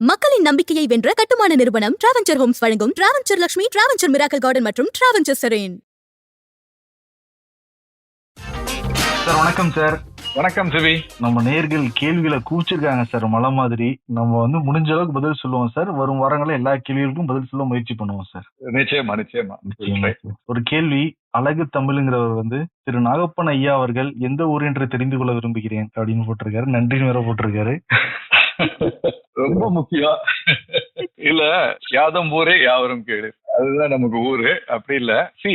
மக்களின் நம்பிக்கையை வென்ற கட்டுமான நிறுவனம் டிராவஞ்சர் ஹோம்ஸ் வழங்கும் டிராவஞ்சர் லட்சுமி டிராவஞ்சர் மிராக்கல் கார்டன் மற்றும் டிராவஞ்சர் செரேன் சார் வணக்கம் சார். வணக்கம் சிவி நம்ம நேர்கள் கேள்விகளை கூச்சிருக்காங்க சார் மலை மாதிரி. நம்ம வந்து முடிஞ்ச அளவுக்கு பதில் சொல்லுவோம் சார். வரும் வாரங்களில் எல்லா கேள்விகளுக்கும் பதில் சொல்ல முயற்சி பண்ணுவோம் சார். நிச்சயமா நிச்சயமா. ஒரு கேள்வி அழகு தமிழ்ங்கிறவர் வந்து திரு நாகப்பன் ஐயா அவர்கள் எந்த ஊர் என்று தெரிந்து கொள்ள விரும்புகிறேன்? அப்படின்னு போட்டிருக்காரு. நன்றின்னு வேற போட்டிருக்காரு. ரொம்ப முக்கியம். இல்ல யாதம் ஊரே யாவரும் கேடு அதுதான் நமக்கு ஊரு. அப்படி இல்ல. சி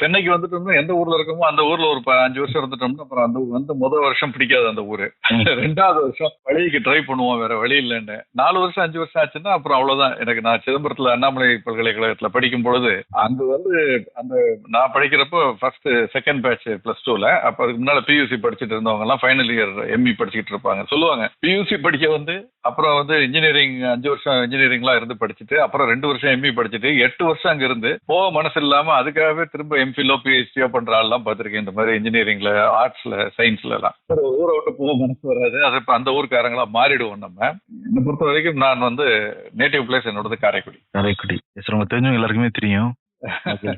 சென்னைக்கு வந்துட்டோம்னா எந்த ஊர்ல இருக்கோமோ அந்த ஊர்ல ஒரு அஞ்சு வருஷம் இருந்துட்டோம்னா அப்புறம் அந்த வந்து முதல் வருஷம் பிடிக்காது அந்த ஊரு. ரெண்டாவது வருஷம் வழிக்கு ட்ரை பண்ணுவோம் வேற வழி இல்லைன்னு. நாலு வருஷம் அஞ்சு வருஷம் ஆச்சுன்னா அப்புறம் அவ்வளவுதான். எனக்கு நான் சிதம்பரத்துல அண்ணாமலை பல்கலைக்கழகத்துல படிக்கும் பொழுது அங்க வந்து அந்த நான் படிக்கிறப்போ ஃபர்ஸ்ட் செகண்ட் பேட்ச் பிளஸ் டூல அப்ப அதுக்கு முன்னால பியூசி படிச்சுட்டு இருந்தவங்க எல்லாம் ஃபைனல் இயர் எம்இ படிச்சுட்டு இருப்பாங்க. சொல்லுவாங்க. பியூசி படிக்க வந்து அப்புறம் வந்து இன்ஜினியரிங் அஞ்சு வருஷம் இன்ஜினியரிங்லாம் இருந்து படிச்சுட்டு அப்புறம் ரெண்டு வருஷம் எம்இ படிச்சுட்டு எட்டு வருஷம் அங்க இருந்து. போக மனசு இல்லாம அதுக்காகவே திரும்ப எம்ஃபிலோ பிஹெச்டியோ பண்ற ஆள்லாம் பார்த்திருக்கேன். இந்த மாதிரி இன்ஜினியரிங்ல ஆர்ட்ஸ்ல சயின்ஸ்ல எல்லாம். ஊரை விட்டு போக மனசு வராது. அது இப்ப அந்த ஊருக்காரங்களா மாறிடுவோம் நம்ம. என்னை பொறுத்த வரைக்கும் நான் வந்து நேட்டிவ் பிளேஸ் என்னோடது காரைக்குடி. காரைக்குடி. தெரிஞ்சவங்க எல்லாருக்குமே தெரியும்.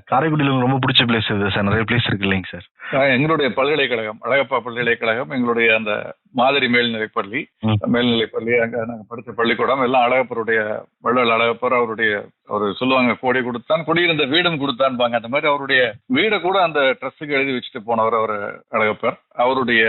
காரைக்குடியில் ரொம்ப பிடிச்ச பிளேஸ் இது சார் நிறைய பிளேஸ் இருக்கு இல்லைங்க சார் எங்களுடைய பல்கலைக்கழகம் அழகப்பா பல்கலைக்கழகம் எங்களுடைய அந்த மாதிரி மேல்நிலைப் பள்ளி ம். மேல்நிலைப் பள்ளி அங்க நாங்க படிச்ச பள்ளிக்கூடம் எல்லாம் அழகப்பருடைய வள்ளல் அழகப்பர் அவருடைய அவர் சொல்லுவாங்க கோடி கொடுத்தான் குடியிருந்த வீடும் கொடுத்தான்பாங்க. அந்த மாதிரி அவருடைய வீடை கூட அந்த ட்ரஸ்ட்டுக்கு எழுதி வச்சுட்டு போனவர் அவர் அழகப்பர். அவருடைய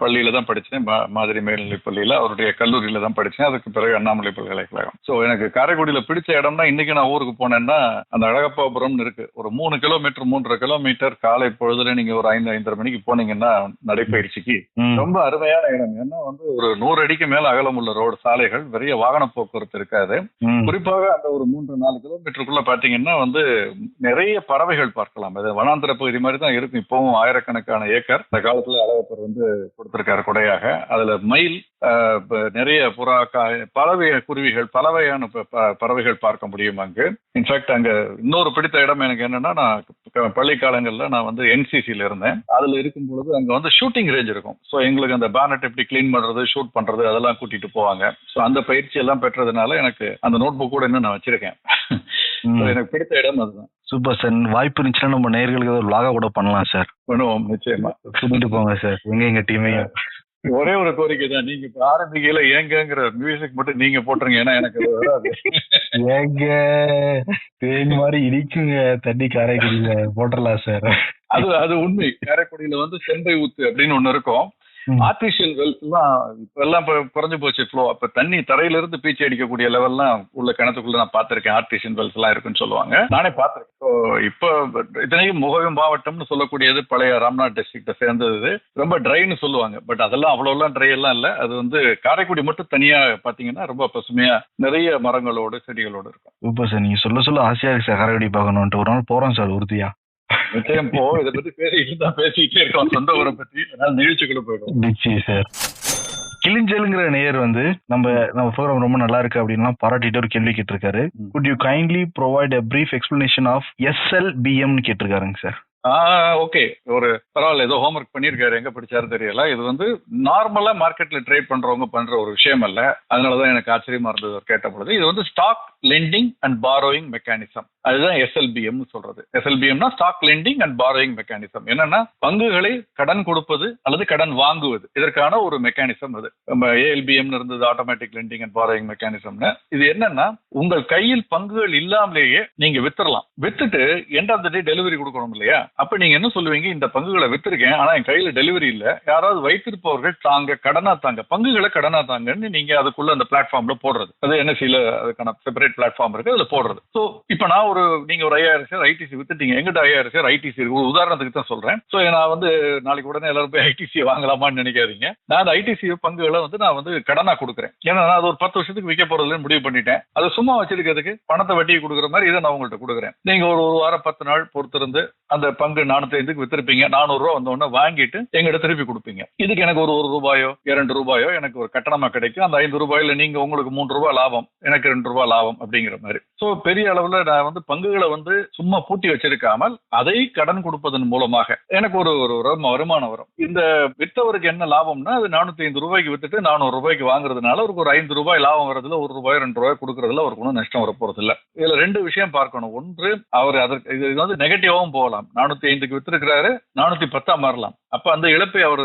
பள்ளியில தான் படிச்சேன். மா- மாதிரி மேல்நிலைப் பள்ளியில அவருடைய கல்லூரியில தான் படிச்சேன். அதுக்கு பிறகு அண்ணாமலை பல்கலைக்கழகம். ஸோ எனக்கு காரைக்குடியில பிடிச்ச இடம்னா இன்னைக்கு நான் ஊருக்கு போனேன்னா அந்த அழகப்பாபுரம்னு இருக்கு. ஒரு மூணு கிலோமீட்டர் மூன்றரை கிலோமீட்டர் காலை பொழுதுல நீங்க ஒரு ஐந்து ஐந்தரை மணிக்கு போனீங்கன்னா நடைப்பயிற்சிக்கு ம். ரொம்ப அருமையான இடம். ஏன்னா வந்து ஒரு நூறு அடிக்கு மேல அகலம் உள்ள ரோடு சாலைகள் நிறைய வாகன போக்குவரத்து இருக்காது. குறிப்பாக அந்த ஒரு மூன்று நாலு கிலோமீட்டருக்குள்ள பாத்தீங்கன்னா வந்து நிறைய பறவைகள் பார்க்கலாம். அது வனாந்திர பகுதி மாதிரி தான் இருக்கும். இப்பவும் ஆயிரக்கணக்கான ஏக்கர். இந்த காலத்துல அழகப்பர் வந்து கொடுத்திருக்காரு கொடையாக. அதுல மயில் நிறைய புறா கா- பலவகை குருவிகள் பலவகையான ப- ப- பறவைகள் பார்க்க முடியும் அங்கு. இன்ஃபேக்ட் அங்க இன்னொரு பிடித்த இடம் எனக்கு என்னன்னா நான் பள்ளி காலங்கள்ல நான் வந்து என்சிசியில இருந்தேன். அதுல இருக்கும் பொழுது அங்க வந்து ஷூட்டிங் ரேஞ்ச் இருக்கும். ஸோ எங்களுக்கு அந்த பேனட் எப்படி க்ளீன் பண்றது ஷூட் பண்றது அதெல்லாம் கூட்டிட்டு போவாங்க. ஸோ அந்த பயிற்சி எல்லாம் பெற்றதுனால எனக்கு அந்த நோட் புக் கூட இன்னும் நான் வச்சிருக்கேன். எனக்கு பிடித்த இடம் அதுதான். சூப்பர் சார் வாய்ப்பு இருந்துச்சுன்னா நம்ம நேர்களுக்கு ஒரு vlog-ஆ கூட பண்ணலாம் சார் பண்ணுவோம் நிச்சயமா. கூட்டிட்டு போங்க சார் எங்க எங்க டீமையும் ஒரே ஒரு கோரிக்கை தான். நீங்க இப்ப ஆரம்பிக்கையில ஏங்கங்கிற மியூசிக் மட்டும் நீங்க போட்டுருங்க ஏன்னா எனக்கு வராது. ஏங்க தேன் மாதிரி இடிக்குங்க தண்ணி காரைக்குடியில. போட்டுடலாம் சார் அது அது உண்மை. காரைக்குடியில வந்து செம்பை ஊத்து அப்படின்னு ஒண்ணு இருக்கும். வெல்ஸ் எல்லாம் இப்ப எல்லாம் இப்ப குறைஞ்சு போச்சு ஃப்ளோ அப்ப தண்ணி தரையில இருந்து பீச்சி அடிக்கக்கூடிய லெவல்லாம் உள்ள கிணத்துக்குள்ள நான் பார்த்திருக்கேன். ஆர்டிபிஷியல் வெல்ஸ் எல்லாம் இருக்குன்னு சொல்லுவாங்க. நானே பார்த்திருக்கேன். So, இப்ப இத்தனைக்கும் முகவம் மாவட்டம்னு சொல்லக்கூடியது பழைய ராம்நாத் டிஸ்ட்ரிக்ட சேர்ந்தது. ரொம்ப ட்ரைன்னு சொல்லுவாங்க. பட் அதெல்லாம் அவ்வளோலாம் ட்ரை எல்லாம் இல்ல. அது வந்து காரைக்குடி மட்டும் தனியா பாத்தீங்கன்னா ரொம்ப பசுமையா நிறைய மரங்களோடு செடிகளோடு இருக்கும். Super sir. நீங்க சொல்ல சொல்ல ஆசையா இருக்கு சார். காரைக்குடி பார்க்கணும்ட்டு ஒரு நாள் போறோம் சார் உறுதியா. நிச்சயம். போ இதை பத்தி பேசிக்கிட்டு தான் பேசிக்கிட்டே இருக்கோம். சொந்த ஊரை பத்தி. அதனால நிகழ்ச்சிக்குள்ள போயிடும் நிச்சயம் சார். கிளிஞ்சலுங்கிற நேயர் வந்து நம்ம நம்ம ப்ரோக்ராம் ரொம்ப நல்லா இருக்கு அப்படின்லாம் பாராட்டிட்டு ஒரு கேள்வி கேட்டிருக்காரு. Could you kindly provide a brief explanation of எஸ்எல்பிஎம்னு கேட்டிருக்காருங்க சார். ஓகே. ஒரு பரவாயில்ல ஏதோ ஹோம்ஒர்க் பண்ணியிருக்காரு. எங்க படிச்சாரு தெரியல. இது வந்து நார்மலா மார்க்கெட்ல ட்ரேட் பண்றவங்க பண்ற ஒரு விஷயம் அல்ல. அதனாலதான் எனக்கு ஆச்சரியமா இருந்தது கேட்ட பொழுது. இது வந்து stock lending and borrowing mechanism அதுதான் எஸ்எல்பிஎம் சொல்றது. எஸ்எல்பிஎம்னா stock lending and borrowing mechanism என்னன்னா பங்குகளை கடன் கொடுப்பது அல்லது கடன் வாங்குவது. இதற்கான ஒரு மெக்கானிசம் அது. நம்ம ஏஎல்பிஎம் இருந்தது ஆட்டோமேட்டிக் லெண்டிங் அண்ட் பாரோயிங் மெக்கானிசம்னு இது என்னன்னா உங்கள் கையில் பங்குகள் இல்லாமலேயே நீங்க வித்துறலாம் வித்துட்டு end of the day delivery கொடுக்கணும் இல்லையா? அப்ப நீங்க என்ன சொல்லுவீங்க? இந்த பங்குகளை வித்திருக்கேன் ஆனா என் கையில டெலிவரி இல்ல. யாராவது வைத்திருப்பவர்கள் தாங்க கடனா தாங்க. பங்குகளை கடனா தாங்கன்னு நீங்க அதுக்குள்ள அந்த பிளாட்ஃபார்ம்ல போடுறது. அது சில அதுக்கான செப்பரேட் பிளாட்ஃபார்ம் இருக்கு அதில் போடுறது. ஸோ இப்போ நான் ஒரு நீங்கள் ஒரு ஐயாயிரம் ஷேர் ஐடிசி வித்துட்டீங்க. எங்கிட்ட ஐயாயிரம் ஷேர் ஐடிசி இருக்கு. ஒரு உதாரணத்துக்கு தான் சொல்கிறேன் ஸோ நான் வந்து நாளைக்கு உடனே எல்லாரும் போய் ஐடிசி வாங்கலாமான்னு நினைக்காதீங்க. நான் அந்த ஐடிசி பங்குகளை வந்து நான் வந்து கடனாக கொடுக்குறேன். ஏன்னா நான் அது ஒரு பத்து வருஷத்துக்கு விற்க போகிறதுலன்னு முடிவு பண்ணிட்டேன். அதை சும்மா வச்சிருக்கிறதுக்கு பணத்தை வட்டி கொடுக்குற மாதிரி இதை நான் உங்கள்கிட்ட கொடுக்குறேன். நீங்கள் ஒரு ஒரு வாரம் பத்து நாள் பொறுத்திருந்து அந்த பங்கு நானூத்தி ஐந்துக்கு வித்திருப்பீங்க. நானூறுரூவா வந்தோடனே வாங்கிட்டு எங்கிட்ட திருப்பி கொடுப்பீங்க. இதுக்கு எனக்கு ஒரு ஒரு ரூபாயோ இரண்டு ரூபாயோ எனக்கு ஒரு கட்டணமாக கிடைக்கும். அந்த ஐந்து ரூபாயில் நீங்கள் உங்களுக்கு மூன்று ரூபாய் லாபம். எனக்கு ரெண்டு ரூபாய் லாபம். அப்படிங்கிற மாதிரி. ஸோ பெரிய அளவில் நான் வந்து பங்குகளை வந்து சும்மா பூட்டி வச்சிருக்காமல் அதை கடன் கொடுப்பதன் மூலமாக எனக்கு ஒரு ஒரு வருமானம் வரும். இந்த வித்தவருக்கு என்ன லாபம்னா அது நானூத்தி ஐந்து ரூபாய்க்கு வித்துட்டு நானூறு ரூபாய்க்கு வாங்குறதுனால அவருக்கு ஒரு ஐந்து ரூபாய் லாபம் வரதுல ஒரு ரூபாய் ரெண்டு ரூபாய் கொடுக்கறதுல அவருக்கு ஒன்றும் நஷ்டம் வர போறது இல்லை இதுல ரெண்டு விஷயம் பார்க்கணும். ஒன்று அவர் அதற்கு இது இது வந்து நெகட்டிவாகவும் போகலாம். நானூத்தி ஐந்துக்கு வித்துருக்கிறாரு நானூத்தி பத்தா மாறலாம். அப்ப அந்த இழப்பை அவர்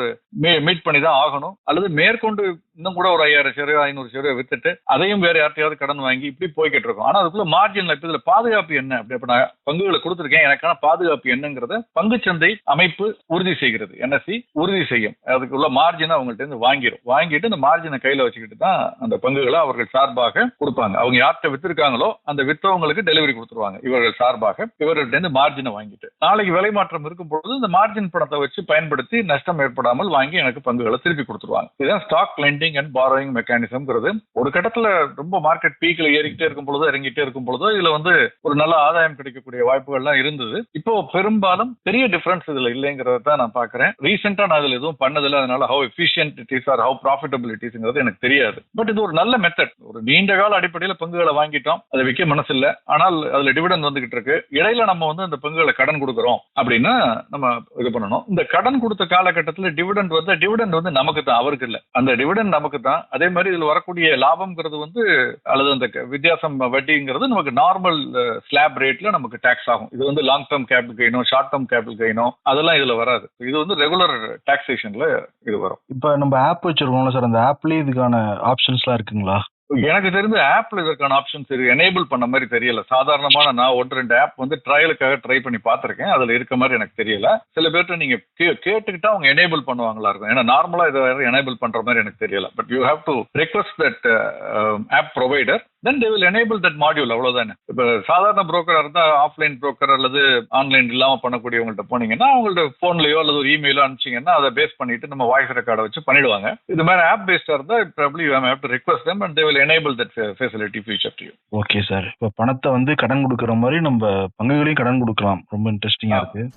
மீட் பண்ணி தான் ஆகணும். அல்லது மேற்கொண்டு இன்னும் கூட ஒரு ஐயாயிரம் ஷேரோ ஐநூறு ஷேரோ வித்துட்டு அதையும் வேற யார்ட்டையாவது கடன் வாங்கி இப்படி போய்கிட்டு இருக்கும். ஆனா அதுக்குள்ள மார்ஜின்ல இப்ப இதுல பாதுகாப்பு என்ன? அப்படி அப்ப நான் பங்குகளை கொடுத்துருக்கேன். எனக்கான பாதுகாப்பு என்னங்கிறத பங்குச்சந்தை அமைப்பு உறுதி செய்கிறது. என்எஸ்சி உறுதி செய்யும். அதுக்குள்ள மார்ஜினை அவங்கள்ட்ட இருந்து வாங்கிடும் வாங்கிட்டு இந்த மார்ஜினை கையில வச்சுக்கிட்டு தான் அந்த பங்குகளை அவர்கள் சார்பாக கொடுப்பாங்க. அவங்க யார்கிட்ட வித்திருக்காங்களோ அந்த வித்தவங்களுக்கு டெலிவரி கொடுத்துருவாங்க. இவர்கள் சார்பாக இவர்கள்ட்ட இருந்து மார்ஜினை வாங்கிட்டு. நாளைக்கு விலை மாற்றம் இருக்கும் பொழுது இந்த மார்ஜின் பணத்தை வச்சு பயன்படுத்தி நஷ்டம் ஏற்படாமல் வாங்கி எனக்கு பங்குகளை திருப்பி கொடுத்துருவாங்க. இதுதான் ஸ்டாக் லெண்டிங் அண்ட் பாரோயிங் மெக்கானிசம்ங்கிறது ஒரு கட்டத்துல ரொம்ப மார்க்கெட் பீக்ல ஏறிக்கிட்டே இருக்கும் பொழுதோ இறங்கிட்டே இருக்கும் பொழுதோ இதுல வந்து ஒரு நல்ல ஆதாயம் கிடைக்கக்கூடிய வாய்ப்புகள்லாம் இருந்தது. இப்போ பெரும்பாலும் பெரிய டிஃபரன்ஸ் இதுல இல்லைங்கிறத தான் நான் பாக்குறேன் ரீசெண்டா நான் இதுல எதுவும் பண்ணதில்லை. அதனால how efficient it is or how ப்ராஃபிட்டபிலிட்டிஸ்ங்கிறது எனக்கு தெரியாது. பட் இது ஒரு நல்ல மெத்தட் ஒரு நீண்ட கால அடிப்படையில் பங்குகளை வாங்கிட்டோம். அதை விற்க மனசு இல்ல ஆனால் அதுல டிவிடன் வந்துகிட்டு இருக்கு. இடையில நம்ம வந்து அந்த பங்குகளை கடன் கொடுக்குறோம். அப்படின்னா நம்ம இது பண்ணணும். இந்த கடன் கொடுத்த காலகட்டத்தில் டிவிடெண்ட் வந்து டிவிடெண்ட் வந்து நமக்கு தான் அவருக்கு இல்லை. அந்த டிவிடெண்ட் நமக்கு தான் அதே மாதிரி இதில் வரக்கூடிய லாபம்ங்கிறது வந்து அல்லது அந்த க- வித்தியாசம் வட்டிங்கிறது நமக்கு நார்மல் ஸ்லாப் ரேட்ல நமக்கு டாக்ஸ் ஆகும். இது வந்து லாங் டேர்ம் கேபிள் கெயினோ ஷார்ட் டேர்ம் கேபிள் கெயினோ அதெல்லாம் இதில் வராது. இது வந்து ரெகுலர் டாக்ஸேஷன்ல இது வரும். இப்போ நம்ம ஆப் வச்சிருக்கோம்ல சார் அந்த ஆப்லேயே இதுக்கான ஆப்ஷன்ஸ்லாம் இருக்குங்களா? எனக்கு தெரிஞ்ச ஆப்ல இதற்கான ஆப்ஷன்ஸ் இருக்கு எனேபிள் பண்ண மாதிரி தெரியல. சாதாரணமான நான் ஒன்று ரெண்டு ஆப் வந்து ட்ரையலுக்காக ட்ரை பண்ணி பார்த்துருக்கேன். அதுல இருக்க மாதிரி எனக்கு தெரியல. சில பேர்கிட்ட நீங்க கே- கேட்டுக்கிட்டா அவங்க எனேபிள் பண்ணுவாங்களா இருக்கும். ஏன்னா நார்மலா இதை எனேபிள் பண்ற மாதிரி எனக்கு தெரியல. But you have to request that app provider then they will enable that module அவ்வளவுதானே. இப்ப சாதாரண புரோக்கரா இருந்தா ஆஃப்லைன் புரோக்கர் அல்லது ஆன்லைன் இல்லாம பண்ணக்கூடியவங்கள்ட்ட போனீங்கன்னா அவங்கள்ட்ட போன்லயோ அல்லது ஒரு இமெயிலோ அனுப்பிச்சீங்கன்னா அதை பேஸ் பண்ணிட்டு நம்ம வாய்ஸ் ரெக்கார்டை வச்சு பண்ணிடுவாங்க. இது மாதிரி ஆப் பேஸ்டா இருந்தா probably you have to request them will enable that fa- facility future to you. Okay sir இப்ப பணத்தை வந்து கடன் கொடுக்கற மாதிரி நம்ம பங்குகளையும் கடன் கொடுக்கலாம். ரொம்ப இன்ட்ரெஸ்டிங்கா ஆ. இருக்கு.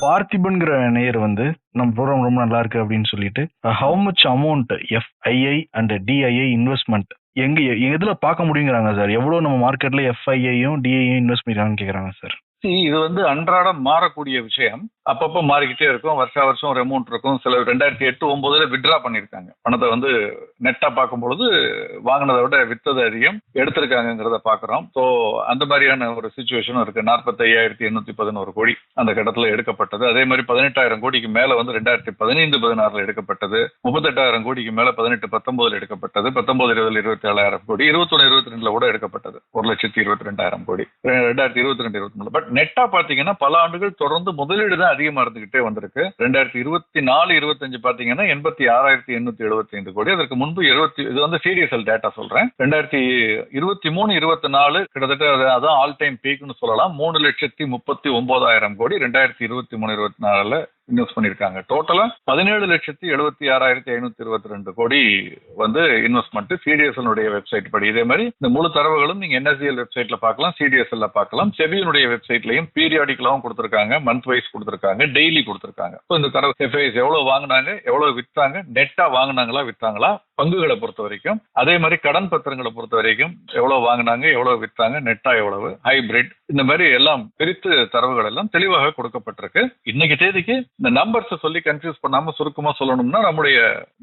பார்த்திபன்கிற நேயர் வந்து நம்ம ப்ரோக்ராம் ரொம்ப நல்லா இருக்கு அப்படின்னு சொல்லிட்டு how much amount FII and DII investment எங்க எதுல பார்க்க முடியுங்கிறாங்க சார் எவ்வளவு நம்ம மார்க்கெட்ல எஃப்ஐஐயும் டிஐயும் இன்வெஸ்ட் பண்ணிருக்காங்கன்னு கேக்குறாங்க சார் இது வந்து அன்றாடம் மாறக்கூடிய விஷயம். அப்பப்போ மாறிக்கிட்டே இருக்கும். வருஷா வருஷம் ஒரு அமௌண்ட் இருக்கும். சில ரெண்டாயிரத்தி எட்டு ஒன்பதுல விட்ரா பண்ணியிருக்காங்க. பணத்தை வந்து நெட்டா பார்க்கும்பொழுது வாங்கினதை விட வித்தது அதிகம். எடுத்திருக்காங்கிறத பாக்குறோம் ஸோ அந்த மாதிரியான ஒரு சுச்சுவேஷனும் இருக்கு. நாற்பத்தி ஐயாயிரத்தி எண்ணூத்தி பதினோரு கோடி அந்த கட்டத்தில் எடுக்கப்பட்டது. அதே மாதிரி பதினெட்டாயிரம் கோடிக்கு மேல வந்து ரெண்டாயிரத்தி பதினைந்து பதினாறுல எடுக்கப்பட்டது. முப்பத்தெட்டாயிரம் கோடிக்கு மேல பதினெட்டு பத்தொன்பதுல எடுக்கப்பட்டது. பத்தொன்பது இருபதுல இருபத்தி ஏழாயிரம் கோடி. இருபத்தொன்னு இருபத்தி ரெண்டுல கூட எடுக்கப்பட்டது. ஒரு லட்சத்தி இருபத்தி ரெண்டாயிரம் கோடி. ரெ- ரெண்டாயிரத்தி இருபத்தி ரெண்டு இருபத்தி மூணு பட் நெட்டா பாத்தீங்கன்னா பல ஆண்டுகள் தொடர்ந்து முதலீடு தான் அதிகமா இருந்துகிட்டே வந்திருக்கு. ரெண்டாயிரத்தி இருபத்தி நாலு இருபத்தஞ்சு பாத்தீங்கன்னா எண்பத்தி ஆறாயிரத்தி எண்ணூத்தி எழுபத்தி ஐந்து கோடி. அதற்கு முன்பு இருபத்தி இது வந்து சிடிஎஸ்எல் டேட்டா சொல்றேன். ரெண்டாயிரத்தி இருபத்தி மூணு இருபத்தி நாலு கிட்டத்தட்ட அதான் ஆல் டைம் பீக்னு சொல்லலாம். மூணு லட்சத்தி முப்பத்தி ஒன்பதாயிரம் கோடி. ரெண்டாயிரத்தி இருபத்தி மூணு இருபத்தி நாலுல இன்வெஸ்ட் பண்ணியிருக்காங்க டோட்டலா பதினேழு லட்சத்தி எழுபத்தி ஆறாயிரத்தி ஐநூத்தி இருபத்தி ரெண்டு கோடி வந்து இன்வெஸ்ட்மெண்ட் சிடிஎஸ்எல்னுடைய வெப்சைட் படி. இதே மாதிரி இந்த முழு தரவுகளும் நீங்க என்எஸ்சிஎல் வெப்சைட்ல பார்க்கலாம் சிடிஎஸ்எல்ல பார்க்கலாம். செபியினுடைய வெப்சைட்லயும் பீரியாடிக்கலாவும் கொடுத்துருக்காங்க மந்த் வைஸ் கொடுத்துருக்காங்க டெய்லி கொடுத்துருக்காங்க. இப்போ இந்த தரவு எஃப்ஐஎஸ் எவ்வளவு வாங்குனாங்க எவ்வளவு விற்றாங்க நெட்டா வாங்கினாங்களா விற்றாங்களா பங்குகளை பொறுத்த வரைக்கும். அதே மாதிரி கடன் பத்திரங்களை பொறுத்த வரைக்கும் எவ்வளவு வாங்கினாங்க எவ்வளவு வித்தாங்க நெட்டா எவ்வளவு ஹைபிரிட் இந்த மாதிரி எல்லாம் பிரித்து தரவுகள் எல்லாம் தெளிவாக கொடுக்கப்பட்டிருக்கு. இன்னைக்கு தேதிக்கு இந்த நம்பர்ஸ் சொல்லி கன்ஃபியூஸ் பண்ணாம சுருக்கமா சொல்லணும்னா நம்முடைய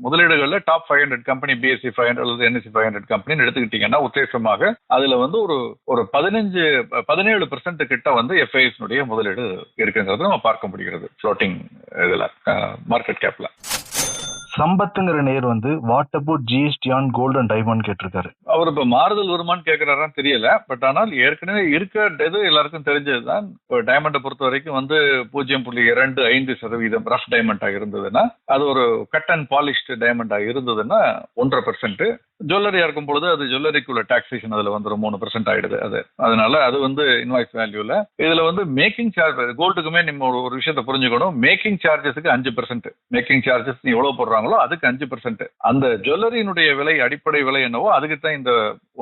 முதலீடுகள்ல top five hundred company BSE five hundred அல்லது என்எஸ்சி ஃபைவ் ஹண்ட்ரட் கம்பெனி எடுத்துக்கிட்டீங்கன்னா உத்தேசமாக அதுல வந்து ஒரு ஒரு பதினஞ்சு பதினேழு பெர்சென்ட் கிட்ட வந்து எஃப்ஐஎஸ் முதலீடு இருக்குங்கிறது நம்ம பார்க்க முடிகிறது. ஃப்ளோட்டிங் இதுல மார்க்கெட் கேப்ல சம்பத்துங்கிற நேர் வந்து what about GST on gold and diamond கேட்டிருக்காரு. அவர் இப்ப மாறுதல் வருமான்னு கேட்கிறாரான்னு தெரியல. பட் ஆனால் ஏற்கனவே இருக்கிறது எல்லாருக்கும் தெரிஞ்சதுதான். இப்போ டைமண்டை பொறுத்த வரைக்கும் வந்து பூஜ்ஜியம் புள்ளி இரண்டு ஐந்து சதவீதம் ரஃப் டைமண்டா இருந்ததுன்னா அது ஒரு கட் அண்ட் பாலிஷ்டு டைமண்டா இருந்ததுன்னா ஒன்றரை பெர்சென்ட் ஜுவல்லரியா இருக்கும் பொழுது அது ஜுவல்லரிக்குள்ள டாக்ஸேஷன் அதுல வந்து ஒரு மூணு பெர்சென்ட் ஆயிடுது அது. அதனால அது வந்து இன்வாய்ஸ் வேல்யூல இதுல வந்து மேக்கிங் சார்ஜ் கோல்டுக்குமே நம்ம ஒரு- விஷயத்த விஷயத்தை புரிஞ்சுக்கணும். மேக்கிங் சார்ஜஸுக்கு அஞ்சு பெர்சென்ட் மேக்கிங் சார்ஜஸ் நீ எவ்வளவு போடுறாங்களோ அதுக்கு அஞ்சு பெர்சென்ட் அந்த ஜுவல்லரியினுடைய விலை அடிப்படை விலை என்னவோ அதுக்கு தான் இந்த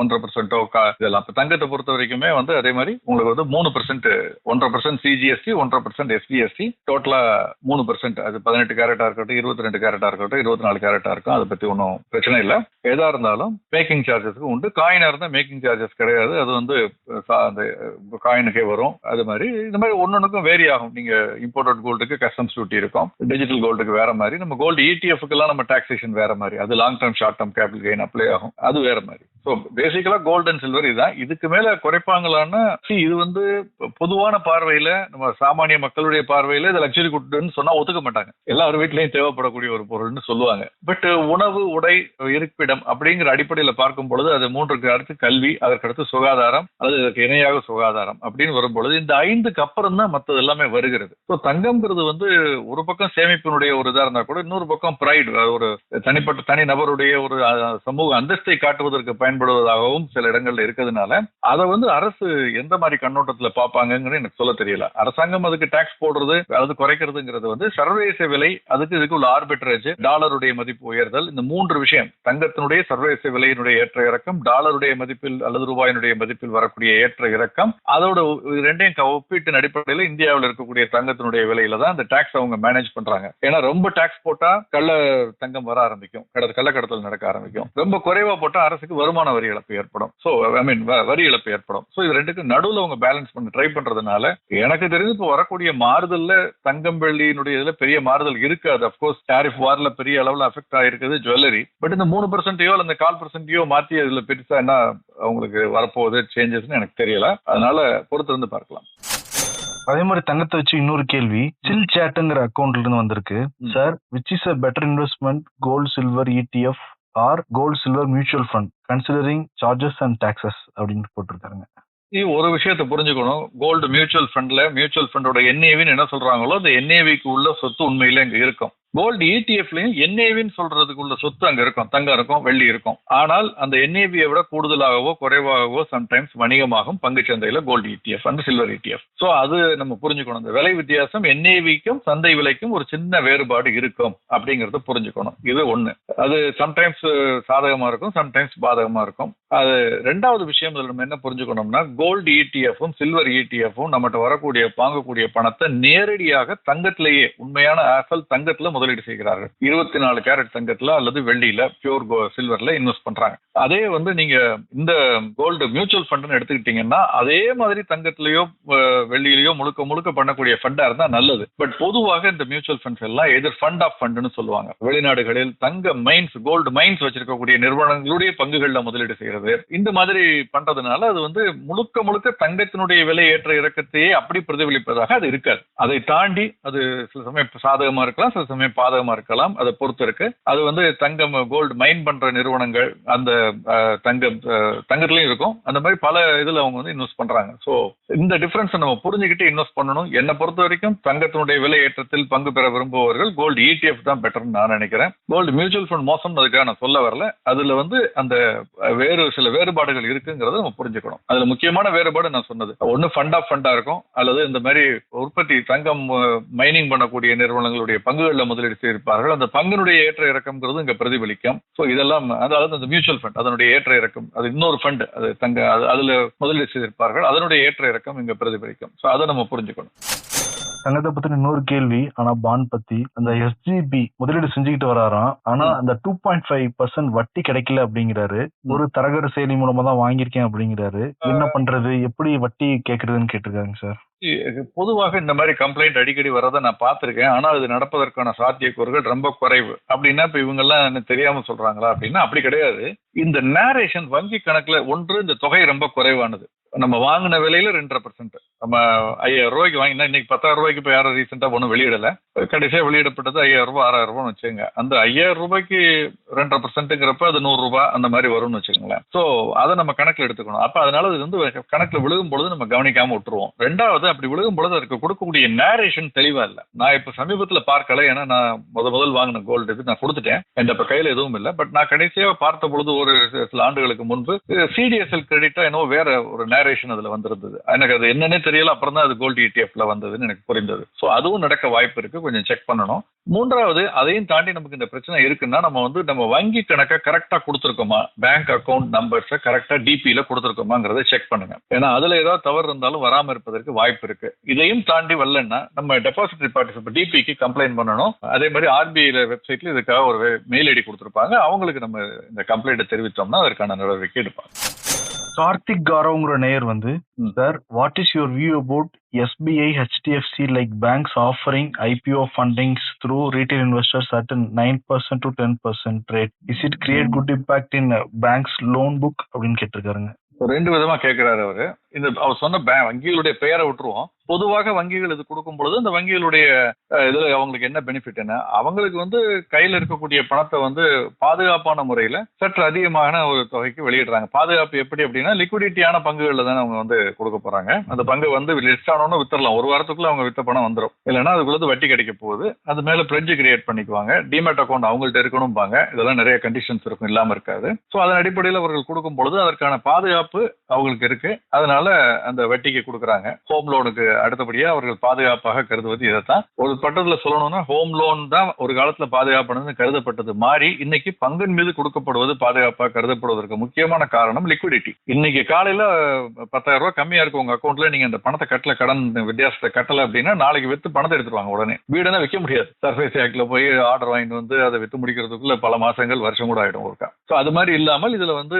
ஒன்றரை பர்சன்டோ இதெல்லாம். தங்கத்தை பொறுத்த வரைக்குமே வந்து அதே மாதிரி உங்களுக்கு வந்து மூணு பர்சன்ட் ஒன்றரை பர்சன்ட் சிஜிஎஸ்டி ஒன்றரை பர்சன்ட் எஸ்டிஎஸ்டி டோட்டலா மூணு பர்சன்ட் அது பதினெட்டு கேரட்டா இருக்கட்டும் இருபத்தி ரெண்டு கேரட்டா இருக்கட்டும் இருபத்தி நாலு கேரட்டா இருக்கும். அதை பத்தி ஒன்றும் பிரச்சனை இல்லை. எதா இருந்தாலும் மேக்கிங் சார்ஜஸ்க்கு உண்டு. காயினா இருந்தால் மேக்கிங் சார்ஜஸ் கிடையாது. அது வந்து அந்த காயினுக்கே வரும். அது மாதிரி இந்த மாதிரி ஒன்னொன்னுக்கும் வேரி ஆகும். நீங்க இம்போர்ட்டட் கோல்டுக்கு கஸ்டம்ஸ் டியூட்டி இருக்கும். டிஜிட்டல் கோல்டுக்கு வேற மாதிரி. நம்ம கோல்டு இடிஎஃப்க்கு எல்லாம் நம்ம டாக்ஸேஷன் வேற மாதிரி. அது long term short term capital gain apply ஆகும். அது வேற மாதிரி. ஸோ பேசிக்கலா கோல்டு அண்ட் சில்வர் இதுதான். இதுக்கு மேல குறைப்பாங்களான்னா இது வந்து பொதுவான பார்வையில நம்ம சாமானிய மக்களுடைய பார்வையில இது லக்ஸரி குட்னு சொன்னா ஒத்துக்க மாட்டாங்க. எல்லார் வீட்லயும் தேவைப்படக்கூடிய ஒரு பொருள்னு சொல்லுவாங்க. பட் உணவு உடை இருப்பிடம் அப்படிங்கிற அடிப்படையில பார்க்கும் பொழுது அது மூன்றுக்கு அடுத்து கல்வி அதற்கடுத்து சுகாதாரம் அல்லது இதற்கு இணையாக சுகாதாரம் அப்படின்னு வரும்பொழுது இந்த ஐந்துக்கு அப்புறம் தான் மற்றது எல்லாமே வருகிறது. ஸோ தங்கம்ங்கிறது வந்து ஒரு பக்கம் சேமிப்பினுடைய ஒரு இதாக இருந்தா கூட இன்னொரு பக்கம் ப்ரைடு ஒரு தனிப்பட்ட தனி நபருடைய ஒரு சமூக அந்தஸ்தை காட்டுவதற்கு பயன்படுவதாகவும் சில இடங்கள்ல இருக்கிறதுனால அதை வந்து அரசு எந்த மாதிரி கண்ணோட்டத்துல பார்ப்பாங்கன்னு எனக்கு சொல்ல தெரியல. அரசாங்கம் அதுக்கு டாக்ஸ் போடுறது அதாவது குறைக்கிறதுங்கிறது வந்து சர்வதேச விலை அதுக்கு இதுக்கு உள்ள ஆர்பிட்ரேஜ் டாலருடைய மதிப்பு உயர்தல் இந்த மூன்று விஷயம் தங்கத்தினுடைய சர்வதேச விலையினுடைய ஏற்ற இறக்கம் டாலருடைய மதிப்பில் அல்லது ரூபாயினுடைய மதிப்பில் வரக்கூடிய ஏற்ற இறக்கம் அதோட ரெண்டையும் ஒப்பீட்டின் அடிப்படையில் இந்தியாவில் இருக்கக்கூடிய தங்கத்தினுடைய விலையில தான் இந்த டாக்ஸ் அவங்க மேனேஜ் பண்றாங்க. ஏன்னா ரொம்ப டாக்ஸ் போட்டா கள்ள தங்கம் வர ஆரம்பிக்கும். கடல் கள்ளக்கடத்தல் நடக்க ஆரம்பிக்கும். ரொம்ப குறைவா போட்டா அரசுக்கு வருமான வரி இழப்பு ஏற்படும். சோ ஐ மீன் வரி இழப்பு ஏற்படும். சோ இது ரெண்டுக்கும் நடுவுல அவங்க பேலன்ஸ் பண்ண ட்ரை பண்றதுனால எனக்கு தெரிஞ்சு இப்போ வரக்கூடிய மாறுதல்ல தங்கம் வெள்ளியினுடைய இதுல பெரிய மாறுதல் இருக்காது அப்கோர்ஸ் டாரிஃப் வார்ல பெரிய அளவுல அஃபெக்ட் ஆயிருக்குது ஜுவல்லரி பட் இந்த மூணு பர்சன்டையோ அந்த கால் பர்சன்டையோ மாத்தி அதுல பெருசா என்ன அவங்களுக்கு வரப்போகுது சேஞ்சஸ்னு எனக்கு தெரியல. அதனால பொறுத்திருந்து பார்க்கலாம். அதே மாதிரி தங்கத்தை வச்சு இன்னொரு கேள்வி. சில் சேட்டுங்கிற அக்கௌண்ட்ல இருந்து வந்திருக்கு. Sir which is a better investment gold silver ETF or gold silver mutual fund considering charges and taxes அப்படின்னு போட்டிருக்காங்க ஒரு விஷயத்தை புரிஞ்சுக்கணும். கோல்டு மியூச்சுவல் ஃபண்ட்ல மியூச்சுவல் ஃபண்டோட என்ஏவின்னு என்ன சொல்றாங்களோ அந்த என்ஏவிக்கு உள்ள சொத்து உண்மையில இங்க இருக்கும். கோல்டு இடிஎஃப்லயும் என்ஏவின்னு சொல்றதுக்குள்ள சொத்து அங்க இருக்கும் தங்கம் இருக்கும் வெள்ளி இருக்கும். ஆனால் அந்த என்ஏவியை விட கூடுதலாகவோ குறைவாகவோ சம்டைம்ஸ் வணிகமாகும் பங்கு சந்தையில gold ETF and silver ETF so அது நம்ம புரிஞ்சுக்கணும். இந்த விலை வித்தியாசம் என்ஏவிக்கும் சந்தை விலைக்கும் ஒரு சின்ன வேறுபாடு இருக்கும் அப்படிங்கறத புரிஞ்சுக்கணும். இது ஒண்ணு. அது சம்டைம்ஸ் சாதகமா இருக்கும் சம்டைம்ஸ் பாதகமா இருக்கும். அது ரெண்டாவது விஷயம் நம்ம என்ன புரிஞ்சுக்கணும்னா கோல்டு இடிஎஃப்பும் சில்வர் இடிஎஃப்பும் நம்மகிட்ட வரக்கூடிய வாங்கக்கூடிய பணத்தை நேரடியாக தங்கத்திலேயே உண்மையான அசல் தங்கத்துல முதலீடு செய்கிறார்கள். இருபத்தி நாலு கேரட் தங்கத்துல அல்லது வெள்ளியில பியூர் சில்வர்ல இன்வெஸ்ட் பண்றாங்க. அதே வந்து நீங்க இந்த கோல்டு மியூச்சுவல் ஃபண்ட்னு எடுத்துக்கிட்டீங்கன்னா அதே மாதிரி தங்கத்திலயோ வெள்ளியிலயோ முழுக்க முழுக்க பண்ணக்கூடிய ஃபண்டா இருந்தா நல்லது. பட் பொதுவாக இந்த மியூச்சுவல் ஃபண்ட்ஸ் எல்லாம் எதிர் ஃபண்ட் ஆஃப் ஃபண்ட்னு சொல்லுவாங்க. வெளிநாடுகளில் தங்க மைன்ஸ் கோல்டு மைன்ஸ் வச்சிருக்கக்கூடிய நிறுவனங்களுடைய பங்குகள்ல முதலீடு செய்யறது. இந்த மாதிரி பண்றதுனால அது வந்து முழுக்க முழுக்க தங்கத்தினுடைய விலை ஏற்ற இறக்கத்தையே அப்படி பிரதிபலிப்பதாக அது இருக்காது. அதை தாண்டி அது சில சமயம் சாதகமா இருக்கலாம் சில சமயம் பாதகமா இருக்கலாம். அதை பொறுத்து இருக்கு. அது வந்து தங்கம் கோல்டு மைன் பண்ற நிறுவனங்கள் அந்த தங்கம் அஹ், தங்கத்துலயும் இருக்கும். அந்த மாதிரி பல இதுல அவங்க வந்து இன்வெஸ்ட் பண்றாங்க. ஸோ இந்த டிஃபரன்ஸ் நம்ம புரிஞ்சுக்கிட்டு இன்வெஸ்ட் பண்ணணும். என்னை பொறுத்த வரைக்கும் தங்கத்தினுடைய விலை ஏற்றத்தில் பங்கு பெற விரும்புபவர்கள் கோல்டு இடிஎஃப் தான் பெட்டர்னு நான் நினைக்கிறேன். கோல்டு மியூச்சுவல் ஃபண்ட் மோசம் அதுக்காக நான் சொல்ல வரல. அதுல வந்து அந்த வேறு சில வேறுபாடுகள் இருக்குங்கிறத நம்ம புரிஞ்சுக்கணும். அதுல முக்கியமான வேறுபாடு நான் சொன்னது. ஒன்னு ஃபண்ட் ஆஃப் ஃபண்டா இருக்கும். அல்லது இந்த மாதிரி உற்பத்தி தங்கம் மைனிங் பண்ணக்கூடிய நிறுவனங்களுடைய பங்குகளில் முதலீடு செய்திருப்பார்கள். அந்த பங்கினுடைய ஏற்ற இறக்கம்ங்கிறது இங்க பிரதிபலிக்கும். ஸோ இதெல்லாம் அதாவது அந்த மியூச்சுவல் ஃபண்ட் அதனுடைய ஏற்ற இறக்கம் அது இன்னொரு ஃபண்ட் அது தங்க அது அதுல முதலீடு செய்திருப்பார்கள். அதனுடைய ஏற்ற இறக்கம் இங்க பிரதிபலிக்கும். ஸோ அதை நம்ம புரிஞ்சுக்கணும். தங்கத்தை பத்தின இன்னொரு கேள்வி ஆனா பாண்ட் பத்தி. அந்த எஸ்ஜிபி முதலீடு செஞ்சுக்கிட்டு வராராம் ஆனா. அந்த டூ பாயிண்ட் ஃபைவ் பர்சன்ட் வட்டி கிடைக்கல அப்படிங்கிறாரு. ஒரு தரகர் செயலி மூலமா தான் வாங்கியிருக்கேன் அப்படிங்கிறாரு. என்ன பண்றது? எப்படி வட்டி கேக்குறதுன்னு கேட்டிருக்காங்க சார்? பொதுவாக இந்த மாதிரி கம்ப்ளைண்ட் அடிக்கடி வரதை நான் பார்த்திருக்கேன். ஆனால் அது நடப்பதற்கான சாத்தியக்கூறுகள் ரொம்ப குறைவு. அப்படின்னா இப்ப இவங்க எல்லாம் எனக்கு தெரியாம சொல்றாங்களா அப்படின்னா அப்படி கிடையாது. இந்த நேரேஷன் வங்கி கணக்குல ஒன்று இந்த தொகை ரொம்ப குறைவானது. நம்ம வாங்கின விலையில ரெண்டரை பர்சன்ட் நம்ம ஐயாயிரம் ரூபாய்க்கு வாங்கினா இன்னைக்கு பத்தாயிரம் ரூபாய்க்கு இப்போ யாரும் ரீசெண்டாக ஒன்றும் வெளியிடல. கடைசியாக வெளியிடப்பட்டது ஐயாயிரம் ரூபாய் ஆறாயிரம் ரூபான்னு வச்சுங்க அந்த ஐயாயிரம் ரூபாய்க்கு ரெண்டரை பர்சன்ட்டுங்கிறப்ப அது நூறு ரூபாய் அந்த மாதிரி வரும்னு வச்சுக்கோங்களேன். ஸோ அதை நம்ம கணக்கில் எடுத்துக்கணும். அப்போ அதனால அது வந்து கணக்கில் விழுகும் பொழுது நம்ம கவனிக்காம விட்டுருவோம். ரெண்டாவது அப்படி விழுகும் பொழுது அதுக்கு கொடுக்கக்கூடிய நேரேஷன் தெளிவா இல்லை. நான் இப்போ சமீபத்தில் பார்க்கல. ஏன்னா நான் முத முதல் வாங்கின கோல்டு இது நான் கொடுத்துட்டேன். எந்த இப்போ கையில் எதுவும் இல்லை. பட் நான் கடைசியாக பார்த்த பொழுது ஒரு சில ஆண்டுகளுக்கு முன்பு சிடிஎஸ்எல் கிரெடிட்டா என்னவோ வேற ஒரு நேரேஷன் அதுல வந்திருந்தது. எனக்கு அது என்னன்னே தெரியல அப்புறம் தான் அது கோல்டு இடிஎஃப்ல வந்ததுன்னு எனக்கு புரிந்தது. ஸோ அதுவும் நடக்க வாய்ப்பு இருக்கு கொஞ்சம் செக் பண்ணணும். மூன்றாவது அதையும் தாண்டி நமக்கு இந்த பிரச்சனை இருக்குன்னா நம்ம வந்து நம்ம வங்கி கணக்கை கரெக்டா கொடுத்துருக்கோமா? பேங்க் அக்கவுண்ட் நம்பர்ஸை கரெக்டா டிபியில கொடுத்துருக்கோமாங்கிறத செக் பண்ணுங்க. ஏன்னா அதுல ஏதாவது தவறு இருந்தாலும் வராம இருப்பதற்கு வாய்ப்பு இருக்கு. இதையும் தாண்டி வரலன்னா நம்ம டெபாசிட் பார்ட்டிசிபேட் டிபிக்கு கம்ப்ளைண்ட் பண்ணணும். அதே மாதிரி ஆர்பிஐ வெப்சைட்ல இதுக்காக ஒரு மெயில் ஐடி கொடுத்துருப்பாங்க. அவங்களுக்கு நம்ம இந்த கம்ப்ளைண்ட்டை தெரிவித்தோம்னா அதற்கான நடவடிக்கை எடுப்பாங்க. கார்த்திக் காரவ்ங்கிற நேயர் வந்து. Sir what is your view about SBI HDFC like banks offering IPO fundings through retail investors at nine percent to ten percent rate is it create good impact in banks loan book அப்படின்னு கேட்டிருக்காருங்க. ரெண்டு விதமா கேட்கிறாரு அவரு. இந்த அவர் சொன்ன வங்கிகளுடைய பெயரை விட்டுருவோம். பொதுவாக வங்கிகள் இது கொடுக்கும் பொழுது இந்த வங்கிகளுடைய இதுல அவங்களுக்கு என்ன பெனிஃபிட் என்ன? அவங்களுக்கு வந்து கையில் இருக்கக்கூடிய பணத்தை வந்து பாதுகாப்பான முறையில சற்று அதிகமான ஒரு தொகைக்கு வெளியிடுறாங்க. பாதுகாப்பு எப்படி அப்படின்னா லிக்விடிட்டியான பங்குகளில் தானே அவங்க வந்து கொடுக்க போறாங்க. அந்த பங்கு வந்து லிஸ்ட் ஆனோன்னு வித்துறலாம் ஒரு வாரத்துக்குள்ள அவங்க வித்த பணம் வந்துடும் இல்லைன்னா அதுக்குள்ள வட்டி கிடைக்க போகுது. அது மேல பிரிட்ஜ் கிரியேட் பண்ணிக்குவாங்க. டிமேட் அக்கௌண்ட் அவங்கள்ட்ட இருக்கணும்பாங்க. இதெல்லாம் நிறைய கண்டிஷன்ஸ் இருக்கும். இல்லாம இருக்காது. ஸோ அதன் அடிப்படையில் அவர்கள் கொடுக்கும் பொழுது அதற்கான பாதுகாப்பு அவங்களுக்கு இருக்கு. அதனால அந்த வட்டிக்கு கொடுக்குறாங்க. ஹோம் லோனுக்கு அடுத்தபடியா அவர்கள் பாதுகாப்பாக கருதுவது இதைத்தான். ஒரு பட்டத்துல சொல்லணும்னா ஹோம் லோன் தான் ஒரு காலத்துல பாதுகாப்பானதுன்னு கருதப்பட்டது. மாறி இன்னைக்கு பங்கின் மீது கொடுக்கப்படுவது பாதுகாப்பாக கருதப்படுவதற்கு முக்கியமான காரணம் லிக்விடிட்டி இன்னைக்கு காலையில பத்தாயிரம் ரூபாய் கம்மியா இருக்கு. உங்க அக்கௌண்ட்ல நீங்க அந்த பணத்தை கட்டல கடன் வித்தியாசத்தை கட்டல அப்படின்னா நாளைக்கு வித்து பணத்தை எடுத்துருவாங்க உடனே. வீடுனா விற்க முடியாது. சர்ஃபேஸ் ஆக்ட்ல போய் ஆர்டர் வாங்கிட்டு வந்து அதை வித்து முடிக்கிறதுக்குள்ள பல மாசங்கள் வருஷம் கூட ஆயிடும் ஒருக்கா. ஸோ அது மாதிரி இல்லாமல் இதில் வந்து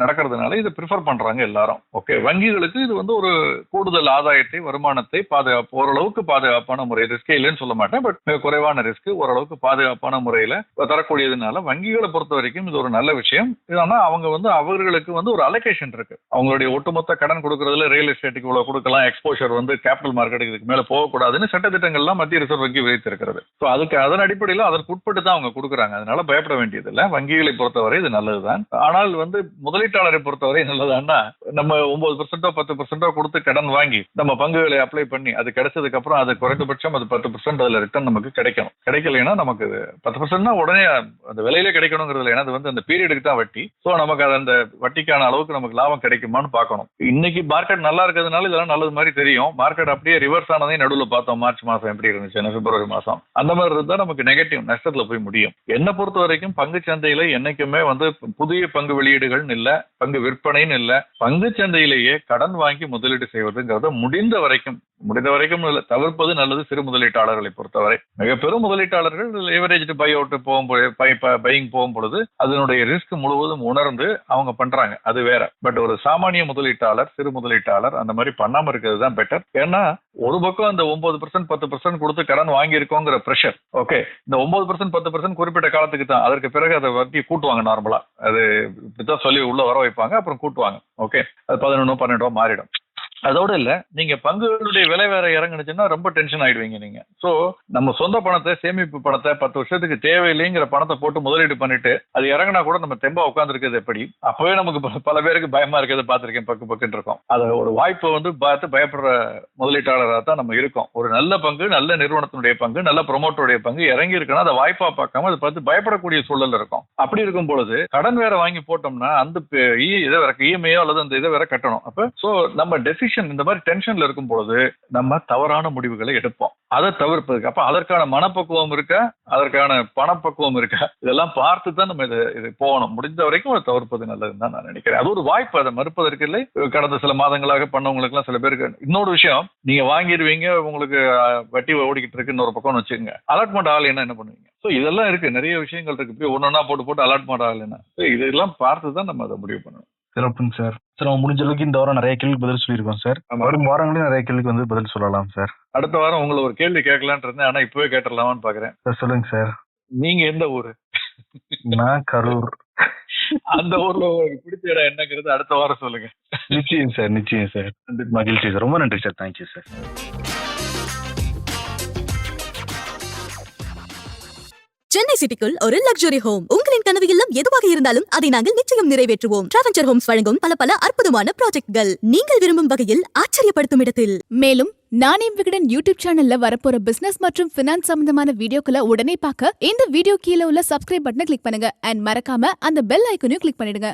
நடக்கிறதுனால இதை ப்ரிஃபர் பண்ணுறாங்க எல்லாரும். ஓகே வங்கிகளுக்கு இது வந்து ஒரு கூடுதல் ஆதாயத்தை வருமானத்தை பாதுகாப்பு ஓரளவுக்கு பாதுகாப்பான முறை ரிஸ்கே இல்லைன்னு சொல்ல மாட்டேன் பட் மிக குறைவான ரிஸ்க் ஓரளவுக்கு பாதுகாப்பான முறையில் தரக்கூடியதுனால வங்கிகளை பொறுத்த வரைக்கும் இது ஒரு நல்ல விஷயம். ஆனா அவங்க வந்து அவர்களுக்கு வந்து ஒரு அலோகேஷன் இருக்கு. அவங்களுடைய ஒட்டுமொத்த கடன் கொடுக்கறதுல ரியல் எஸ்டேட்டுக்கு இவ்வளோ கொடுக்கலாம் எக்ஸ்போஷர் வந்து கேபிட்டல் மார்க்கெட்டுக்கு இதுக்கு மேலே போகக்கூடாதுன்னு சட்டத்திட்டங்கள்லாம் மத்திய ரிசர்வ் வங்கி வைத்திருக்கிறது ஸோ அதுக்கு அதன் அடிப்படையில் அதற்கு உட்பட்டு தான் அவங்க கொடுக்குறாங்க. அதனால பயப்பட வேண்டியதில்லை. வங்கிகளை பொறுத்தவரை இது நல்லதுதான். ஆனால் வந்து முதலீட்டாளரை பொறுத்தவரை நல்லதான்னா நம்ம ஒன்பது பர்சன்டோ பத்து பர்சன்டோ கொடுத்து கடன் வாங்கி நம்ம பங்குகளை அப்ளை பண்ணி அது கிடைச்சதுக்கு அப்புறம் அது குறைந்தபட்சம் அது பத்து பர்சன்ட் அதுல ரிட்டர்ன் நமக்கு கிடைக்கணும். கிடைக்கலைன்னா நமக்கு பத்து பர்சன்ட்னா உடனே அந்த விலையில கிடைக்கணுங்கிறது இல்லை. ஏன்னா அது வந்து அந்த பீரியடுக்கு தான் வட்டி. ஸோ நமக்கு அது அந்த வட்டிக்கான அளவுக்கு நமக்கு லாபம் கிடைக்குமான்னு பார்க்கணும். இன்னைக்கு மார்க்கெட் நல்லா இருக்கிறதுனால இதெல்லாம் நல்லது மாதிரி தெரியும். மார்க்கெட் அப்படியே ரிவர்ஸ் ஆனதையும் நடுவில் பார்த்தோம். மார்ச் மாசம் எப்படி இருந்துச்சு பிப்ரவரி மாசம்? அந்த மாதிரி இருந்தால் நமக்கு நெகட்டிவ் நஷ்டத்தில் போய் முடியும். என்னை பொறுத்த வரைக்கும் பங்கு சந்தையில என்னைக்குமே வந்து புதிய பங்கு வெளியீடுகள்னு இல்ல பங்கு விற்பனைன்னு இல்ல. பங்கு சந்தையிலேயே கடன் வாங்கி முதலீடு செய்வதுங்கிறத முடிந்த வரைக்கும் முடிந்த வரைக்கும் தவிர்ப்பது நல்லது சிறு முதலீட்டாளர்களை பொறுத்தவரை. மிக பெரும் முதலீட்டாளர்கள் லேவரேஜ் பை அவுட் போகும்போது பையிங் போகும் பொழுது அதனுடைய ரிஸ்க் முழுவதும் உணர்ந்து அவங்க பண்றாங்க. அது வேற. பட் ஒரு சாமானிய முதலீட்டாளர் சிறு முதலீட்டாளர் அந்த மாதிரி பண்ணாம இருக்கிறது தான் பெட்டர் ஏன்னா ஒரு பக்கம் அந்த ஒன்பது பர்சன்ட் பத்து பர்சன்ட் கொடுத்து கடன் வாங்கியிருக்கோங்கிற ப்ரெஷர் ஓகே இந்த ஒன்பது பர்சன்ட் பத்து பர்சன்ட் குறிப்பிட்ட காலத்துக்கு தான். அதற்கு பிறகு அதை வட்டி கூட்டுவாங்க. நார்மலா அது இப்படிதான் சொல்லி உள்ள வர வைப்பாங்க அப்புறம் கூட்டுவாங்க. ஓகே அது பதினொன்று பன்னெண்டோ மாறிடும். அதோட இல்ல நீங்க பங்குகளுடைய விலை வேற இறங்குனுச்சுன்னா ரொம்ப டென்ஷன் ஆயிடுவீங்க நீங்க. சோ நம்ம சொந்த பணத்தை சேமிப்பு பணத்தை பத்து வருஷத்துக்கு தேவையில்லைங்கிற பணத்தை போட்டு முதலீடு பண்ணிட்டு அது இறங்குனா கூட நம்ம தெம்பா உட்காந்துருக்குது எப்படி? அப்பவே நமக்கு பல- பல பேருக்கு பயமா இருக்கிறத பார்த்திருக்கேன் பக்கு பக்குன்னு இருக்கும். அதை ஒரு வாய்ப்பை வந்து பார்த்து பயப்படுற முதலீட்டாளராக தான் நம்ம இருக்கோம். ஒரு நல்ல பங்கு நல்ல நிறுவனத்தினுடைய பங்கு நல்ல ப்ரொமோட்டருடைய பங்கு இறங்கி இருக்குன்னா அதை வாய்ப்பா பார்க்காம அதை பார்த்து பயப்படக்கூடிய சூழல் இருக்கும். அப்படி இருக்கும் பொழுது கடன் வேற வாங்கி போட்டோம்னா அந்த இ- இதை வேற இஎம்ஐயோ அல்லது அந்த இதை வேற கட்டணும். அப்ப சோ நம்ம டெசிஷன் இந்த மாதிரி டென்ஷன்ல இருக்கும் பொழுது நம்ம தவறான முடிவுகளை எடுப்போம். அதை தவிர்ப்பதுக்கு அப்ப அதற்கான மனப்பக்குவம் இருக்க? அதற்கான பணப்பக்குவம் இருக்க? இதெல்லாம் பார்த்து தான் நம்ம இதை இது போகணும். முடிந்த வரைக்கும் அதை தவிர்ப்பது நல்லதுன்னு தான் நான் நினைக்கிறேன். அது ஒரு வாய்ப்பு. அதை மறுப்பதற்கு இல்லை. கடந்த சில மாதங்களாக பண்ணவங்களுக்கு எல்லாம் சில பேருக்கு இன்னொரு விஷயம். நீங்க வாங்கிடுவீங்க. உங்களுக்கு வட்டி ஓடிக்கிட்டு இருக்கு இன்னொரு பக்கம் வச்சுக்கோங்க. அலாட்மெண்ட் ஆகலைன்னா என்ன பண்ணுவீங்க? ஸோ இதெல்லாம் இருக்கு. நிறைய விஷயங்கள் இருக்கு. போய் ஒன்னொன்னா போட்டு போட்டு அலாட்மெண்ட் ஆகலைன்னா இதெல்லாம் பார்த்து தான் நம்ம அதை முடிவு பண்ணணும். சிறப்புங்க சார். சார் நம்ம முடிஞ்ச அளவுக்கு இந்த வாரம் நிறைய கேள்விக்கு பதில் சொல்லியிருக்கோம் சார். வரும் வாரங்களையும் நிறைய கேள்விக்கு வந்து பதில் சொல்லலாம் சார். அடுத்த வாரம் உங்களை ஒரு கேள்வி கேட்கலான் இருந்தேன். ஆனா இப்பவே கேட்டுடலாமான்னு பாக்குறேன். சார் சொல்லுங்க சார். நீங்க எந்த ஊரு? நான் கரூர். அந்த ஊர்ல உங்களுக்கு பிடிச்ச இடம் என்னங்கிறது அடுத்த வாரம் சொல்லுங்க. நிச்சயம் சார் நிச்சயம் சார். மகிழ்ச்சி சார். ரொம்ப நன்றி sir. Thank you sir. Chennai சிட்டிக்குள் ஒரு லக்ஸுரி ஹோம் உங்களின் கனவு இல்லம் எதுவாக இருந்தாலும் அதை நாங்கள் நிச்சயம் நிறைவேற்றுவோம். டிராவென்ச்சர் ஹோம்ஸ் வழங்கும் பல பல அற்புதமான ப்ராஜெக்ட்கள் நீங்கள் விரும்பும் வகையில் ஆச்சரியப்படுத்தும் இடத்தில். மேலும் நானே விகடன் யூடியூப் சேனல்ல வரப்போற பிசினஸ் மற்றும் பினான்ஸ் சம்பந்தமான வீடியோக்களை உடனே பார்க்க இந்த வீடியோ கீழே உள்ள சப்ஸ்கிரைப் பட்டனை கிளிக் பண்ணுங்க. அண்ட் மறக்காம அந்த பெல் ஐக்கனையும் கிளிக் பண்ணிடுங்க.